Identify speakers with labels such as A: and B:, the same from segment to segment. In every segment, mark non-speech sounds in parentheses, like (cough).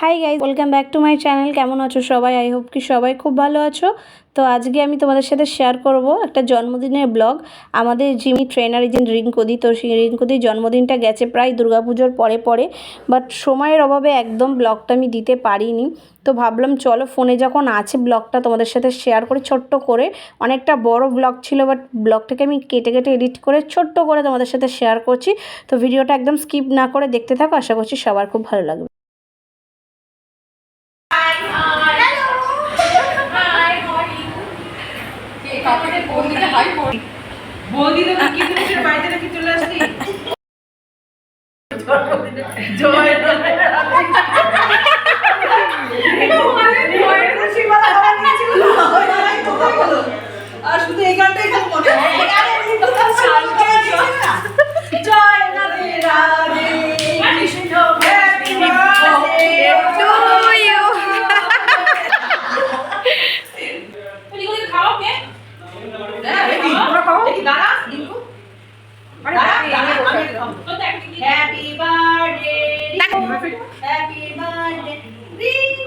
A: Hi guys welcome back to my channel কেমন আছো সবাই? আই হোপ কি সবাই খুব ভালো আছো। তো আজকে আমি তোমাদের সাথে শেয়ার করব একটা জন্মদিনের ব্লগ আমাদের যিনি ট্রেনার যিনি রিঙ্কুদি, তো সেই রিঙ্কুদির জন্মদিনটা গেছে প্রায় দুর্গাপুজোর পরে পরে বাট সময়ের অভাবে একদম ব্লগটা আমি দিতে পারিনি। তো ভাবলাম চলো ফোনে যখন আছে ব্লগটা তোমাদের সাথে শেয়ার করে ছোট্ট করে। অনেকটা বড় ব্লগ ছিল বাট ব্লগটাকে আমি কেটে কেটে এডিট করে ছোট্ট করে তোমাদের সাথে শেয়ার করছি। তো ভিডিওটা একদম স্কিপ না করে দেখতে থাকো, আশা করছি সবার খুব ভালো লাগবে।
B: বৌদি তো কি বাড়িতে নাকি চলে আসলি?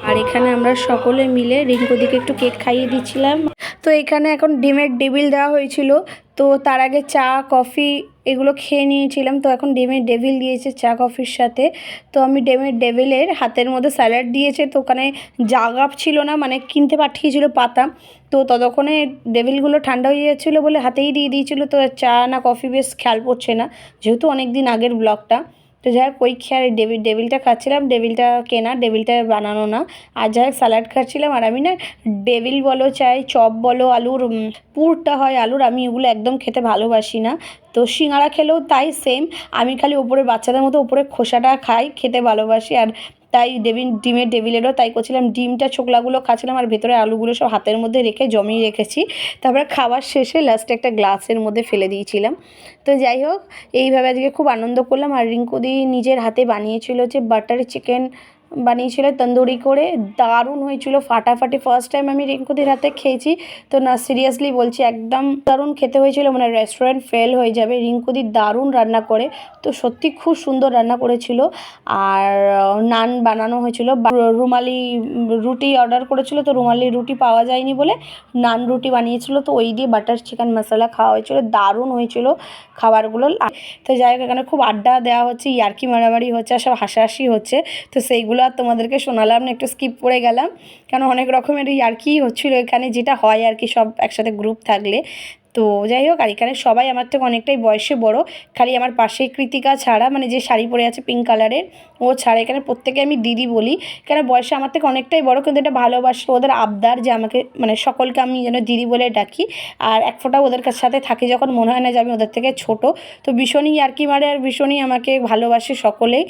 B: আর
A: এখানে আমরা সকলে মিলে রিঙ্কুদিকে একটু কেক খাইয়ে দিচ্ছিলাম। তো এখানে এখন ডিমের ডেবিল দেওয়া হয়েছিল। তো তার আগে চা, কফি এগুলো খেয়ে নিয়েছিলাম। তো এখন ডিমের ডেভিল দিয়েছে চা, কফির সাথে। তো আমি ডিমের ডেভিলের হাতের মধ্যে স্যালাড দিয়েছে। তো ওখানে জাগা ছিল না মানে কিনতে পাঠিয়েছিল পাতা। তো ততক্ষণে ডেভিলগুলো ঠান্ডা হয়ে যাচ্ছিল বলে হাতেই দিয়ে দিয়েছিলো। তো চা না কফি বেশ খেয়াল পড়ছে না, যেহেতু অনেক দিন আগের ব্লগটা। তো যাই হোক, ওই খেয়ে আর ডেবিলটা খাচ্ছিলাম, ডেবিলটা কেনা, ডেবিলটা বানানো না। আর যাই হোক, স্যালাড খাচ্ছিলাম আর আমি না ডেবিল বলো চাই, চপ বলো, আলুর পুরটা হয় আলুর, আমি এগুলো একদম খেতে ভালোবাসি না। তো সিঙাড়া খেলেও তাই সেম আমি খালি ওপরে বাচ্চাদের মতো ওপরে খোসাটা খাই, খেতে ভালোবাসি। আর তাই ডেবিন ডিমের টেবিলেরও তাই করছিলাম। ডিমটা, ছোকলাগুলো খাচ্ছিলাম আর ভেতরে আলুগুলো সব হাতের মধ্যে রেখে জমিয়ে রেখেছি। তারপরে খাওয়ার শেষে লাস্টে একটা গ্লাসের মধ্যে ফেলে দিয়েছিলাম। তো যাই হোক, এইভাবে আজকে খুব আনন্দ করলাম। আর রিঙ্কুদি নিজের হাতে বানিয়েছিল যে বাটার চিকেন বানিয়েছিল, তন্দুরি করে, দারুণ হয়েছিল, ফাটাফাটি। ফার্স্ট টাইম আমি রিঙ্কুদির হাতে খেয়েছি, তো না সিরিয়াসলি বলছি, একদম দারুণ খেতে হয়েছিল মানে রেস্টুরেন্ট ফেল হয়ে যাবে। রিঙ্কুদি দারুণ রান্না করে, তো সত্যি খুব সুন্দর রান্না করেছিল। আর নান বানানো হয়েছিল রুমালি, রুটি অর্ডার করেছিল, তো রুমালি রুটি পাওয়া যায়নি বলে নান রুটি বানিয়েছিল, তো ওই দিয়ে বাটার চিকেন মশলা খাওয়া হয়েছিল, দারুণ হয়েছিল খাবারগুলো। তো যাই হোক, এখানে খুব আড্ডা দেওয়া হচ্ছে, ইয়ার্কি মারামারি হচ্ছে আর সব হাসাহাসি হচ্ছে, তো সেইগুলো আর তোমাদেরকে শোনালাম না একটু স্কিপ করে গেলাম। কেন অনেক রকমের ইয়ার্কি হচ্ছিল এখানে, যেটা হয় আর কি, সব একসাথে গ্রুপ থাকলে। তো যাই হোক, আর এখানে সবাই আমার থেকে অনেকটাই বয়সে বড়। খালি আমার পাশে কৃতিকা ছাড়া মানে যে শাড়ি পরে আছে পিঙ্ক কালারের ও ছাড়া। এখানে প্রত্যেকে আমি দিদি বলি। কেন, বয়সে আমার থেকে অনেকটাই বড়, কিন্তু এটা ভালোবাসে। ওদের আবদার যে আমাকে মানে সকলকে আমি যেন দিদি বলে ডাকি। আর এক ফোঁটা ওদের সাথে থাকি, যখন মনে হয় না যে আমি ওদের থেকে ছোট। তো ভীষণই ইয়ার্কি মারে আর ভীষণই আমাকে ভালোবাসে সকলেই।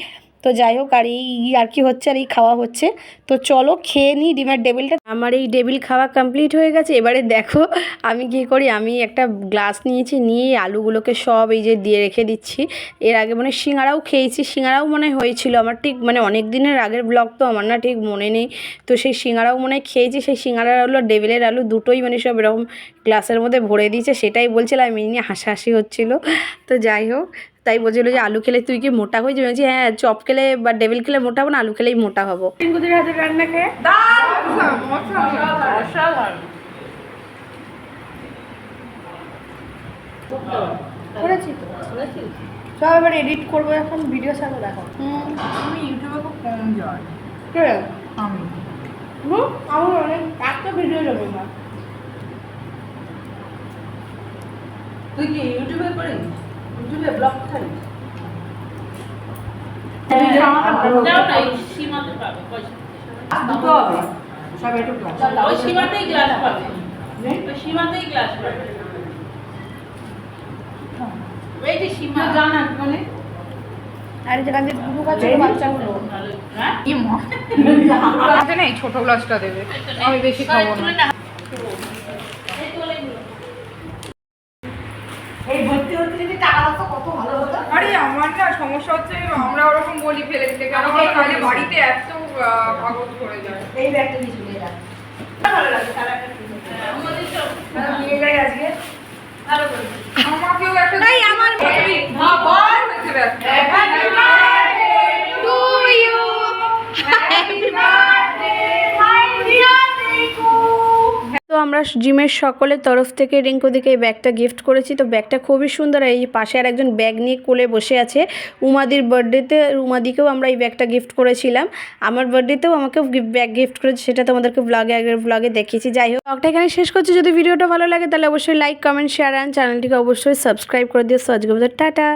A: তো যাই হোক, আর এই আর কি হচ্ছে, আর এই খাওয়া হচ্ছে। তো চলো খেয়ে নিই ডিমের ডেবিলটা আমার এই ডেবিল খাওয়া কমপ্লিট হয়ে গেছে। এবারে দেখো, আমি কী করি? আমি একটা গ্লাস নিয়েছি, নিয়ে আলুগুলোকে সব এই যে দিয়ে রেখে দিচ্ছি। এর আগে মানে সিঙ্গারাও খেয়েছি। সিঙ্গারাও মনে হয় হয়েছিল আমার ঠিক মানে অনেক দিনের আগের ব্লগ তো আমার না ঠিক মনে নেই। তো সেই সিঙ্গারাও মনে খেয়েছি। সেই সিঙ্গারার আলু ডেবিলের আলু দুটোই মানে সব এরকম গ্লাসের মধ্যে ভরে দিয়েছে। সেটাই বলছিলাম এই নিয়ে হাসাহাসি হচ্ছিল। তো যাই হোক তাই বলছিল যে আলু খেলে তুই কি মোটা হয়ে যাবে? হ্যাঁ চপ খেলে বা ডেবিল খেলে মোটা হব না আলু খেলেই মোটা হব। রিঙ্কুদের হাতের রান্না খেয়ে? করেছি সব এবার এডিট করব এখন ভিডিও ছাড়বো দেখো।
B: আমি ইউটিউবে খুব কম যাই। আমি।
A: আমার অনেক একটা ভিডিও যাবে না।
B: তুই কি ইউটিউবে করিস? ইউটিউবে ব্লগ
C: পাবে, পয়সা।
B: দুটো হবে। সব একটু ক্লাস
C: ওই সীমাতেই গ্লাস পাবে। সীমাতেই গ্লাস পাবে। এই যে সীমা।
B: জানা মানে।
A: আর যেখান থেকে দুটো কাজ ছোটো বাচ্চাগুলো।
C: হ্যাঁ? (laughs)
B: এই ছোট গ্লাসটা দেবে। আমি বেশি খাব না
C: তুলে না। এই তোলে গুলো।
B: এই ভর্তি হতে যদি টাকা লাগতো কত ভালো হতো
D: আরে আমার না সমস্যা হচ্ছে আমরা ওরকম বলি ফেলে দিতে কারণ
B: আমাকে
D: বাড়িতে এত আহ, কাগজ করে যায়।
B: এই ব্যাগটা নিয়ে চলে যা। ভালো লাগে তাহলে একটা।
C: হ্যাঁ,
B: নিয়ে যাই আজকে।
C: ভালো করে।
D: আমাকেও একটা
A: আমার আমরা জিমের সকলের তরফ থেকে রিঙ্কুদিকে এই ব্যাগটা গিফট করেছি। তো ব্যাগটা খুবই সুন্দর এই পাশে আর একজন ব্যাগ নিয়ে কোলে বসে আছে। উমাদির বার্থডেতে উমাদিকেও আমরা এই ব্যাগটা গিফট করেছিলাম। আমার বার্থডেতেও আমাকে ব্যাগ গিফট করেছে, সেটা তোমাদেরকে ব্লগে আগের ব্লগে দেখিয়েছি। যাই হোক, ব্লগটা এখানে শেষ করছি। যদি ভিডিওটা ভালো লাগে, তাহলে অবশ্যই লাইক কমেন্ট শেয়ার অ্যান্ড চ্যানেলটিকে অবশ্যই সাবস্ক্রাইব করে দিও। সো আজকে টাটা।